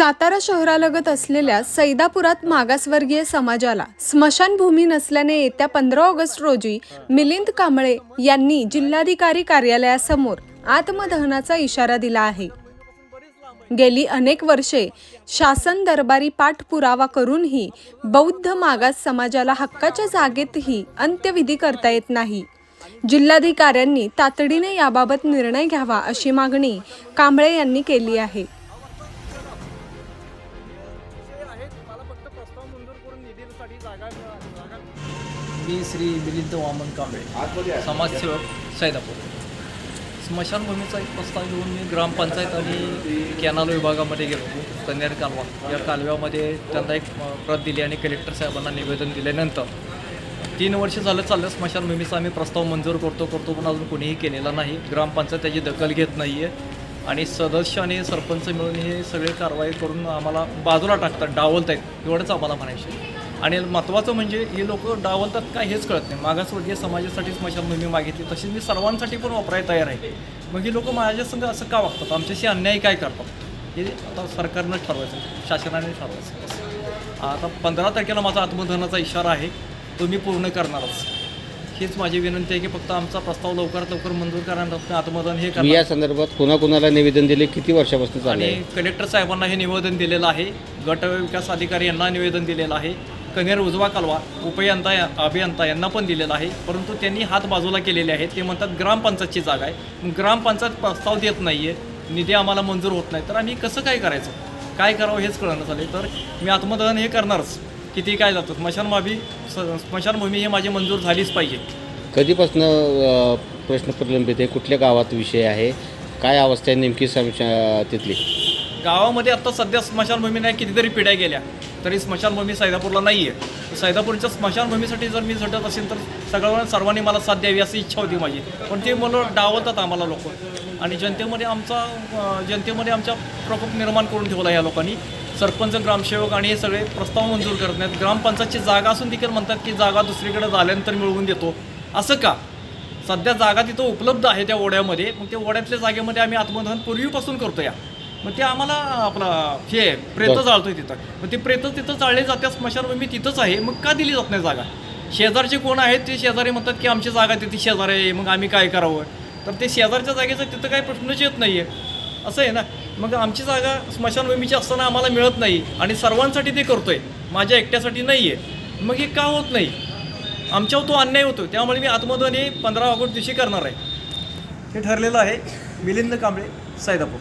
सातारा शहरालगत असलेल्या सैदापुरात मागासवर्गीय समाजाला स्मशानभूमी नसल्याने येत्या पंधरा ऑगस्ट रोजी मिलिंद कांबळे यांनी जिल्हाधिकारी कार्यालयासमोर आत्मदहनाचा इशारा दिला आहे. गेली अनेक वर्षे शासन दरबारी पाठपुरावा करूनही बौद्ध मागास समाजाला हक्काच्या जागेतही अंत्यविधी करता येत नाही. जिल्हाधिकाऱ्यांनी तातडीने याबाबत निर्णय घ्यावा अशी मागणी कांबळे यांनी केली आहे. मी श्री मिलिंद वामन कांबळे समाजसेवक सैदापूर. स्मशानभूमीचा एक प्रस्ताव घेऊन मी ग्रामपंचायत आणि कॅनाल विभागामध्ये गेलो कन्यार कालवा. या कालव्यामध्ये त्यांना एक प्रत दिली आणि कलेक्टर साहेबांना निवेदन दिल्यानंतर तीन वर्ष झालं चाललं स्मशानभूमीचा आम्ही प्रस्ताव मंजूर करतो करतो पण अजून कोणीही केलेला नाही. ग्रामपंचायत त्याची दखल घेत नाही आहे आणि सदस्य आणि सरपंच मिळून हे सगळे कारवाई करून आम्हाला बाजूला टाकतात डावलत आहेत एवढंच आम्हाला म्हणायचं आणि महत्त्वाचं म्हणजे हे लोक डावलतात काय हेच कळत नाही. मागासवर्गीय समाजासाठी स्मशानभूमी मागितली तशीच मी सर्वांसाठी पण वापरायला तयार आहे. मग ही लोक माझ्या संग असं का वागतात? आमच्याशी अन्याय काय करतात? हे आता सरकारनं ठरवायचं शासनाने ठरवायचं आता पंधरा तारखेला माझा आत्मधनाचा इशारा आहे. तो मी पूर्ण करणारच. हीच माझी विनंती आहे की फक्त आमचा प्रस्ताव लवकरात लवकर मंजूर करणार आत्मदहन हे मी करणार या संदर्भात कोणाकोणाला निवेदन दिले? किती वर्षापासून चालू आणि आहे? कलेक्टर साहेबांना हे निवेदन दिलेलं आहे. गट विकास अधिकारी यांना निवेदन दिलेलं आहे. कनेर उजवा कालवा उपयंता अभियंता यांना पण दिलेलं आहे. परंतु त्यांनी हात बाजूला केलेले आहेत. ते म्हणतात ग्रामपंचायतची जागा आहे. मग ग्रामपंचायत प्रस्ताव देत नाही आहे निधी आम्हाला मंजूर होत नाही. तर आम्ही कसं काय करायचं? काय करावं हेच कळणं झालं तर मी आत्मदहन हे करणारच. किती काय जातं? स्मशानभूमी स्मशानभूमी हे माझी मंजूर झालीच पाहिजे. कधीपासून प्रश्न प्रलंबित आहे? कुठल्या गावात विषय आहे? काय अवस्था आहे नेमकी समशा तिथली? गावामध्ये आत्ता सध्या स्मशानभूमी नाही कितीतरी पिढ्या गेल्या. तरी स्मशानभूमी सैदापूरला नाही आहे सैदापूरच्या स्मशानभूमीसाठी जर मी झटत असेल तर सगळ्या सर्वांनी मला साथ द्यावी अशी इच्छा होती माझी. पण ते मला डावलतात आम्हाला लोक. आणि जनतेमध्ये आमचा जनतेमध्ये आमचा प्रकोप निर्माण करून ठेवला या लोकांनी. सरपंच ग्रामसेवक आणि हे सगळे प्रस्ताव मंजूर करत नाहीत. ग्रामपंचायतची जागा असून देखील म्हणतात की जागा दुसरीकडे झाल्यानंतर मिळवून देतो. असं का? सध्या जागा तिथं उपलब्ध आहे त्या ओढ्यामध्ये. मग त्या ओढ्यातल्या जागेमध्ये आम्ही आत्मदहन पूर्वीपासून करतो या मग ते आम्हाला आपला हे आहे, प्रेत. जाळतोय तिथं. मग ते प्रेत तिथं जाळले जात्या स्मशानभूमी तिथंच आहे. मग का दिली जात नाही जागा? शेजारचे कोण आहेत? ते शेजारी म्हणतात की आमची जागा तिथे शेजारी आहे. मग आम्ही काय करावं? तर ते शेजारच्या जागेचा तिथं काही प्रश्नच येत नाही आहे असं आहे ना? मग आमची जागा स्मशानभूमीची असताना आम्हाला मिळत नाही आणि सर्वांसाठी ते करतोय. माझ्या एकट्यासाठी नाही आहे मग हे का होत नाही? आमच्यावर तो अन्याय होतो त्यामुळे मी आत्मध्वनी पंधरा ऑगस्ट दिवशी करणार आहे. हे ठरलेलं आहे. मिलिंद कांबळे सायदापूर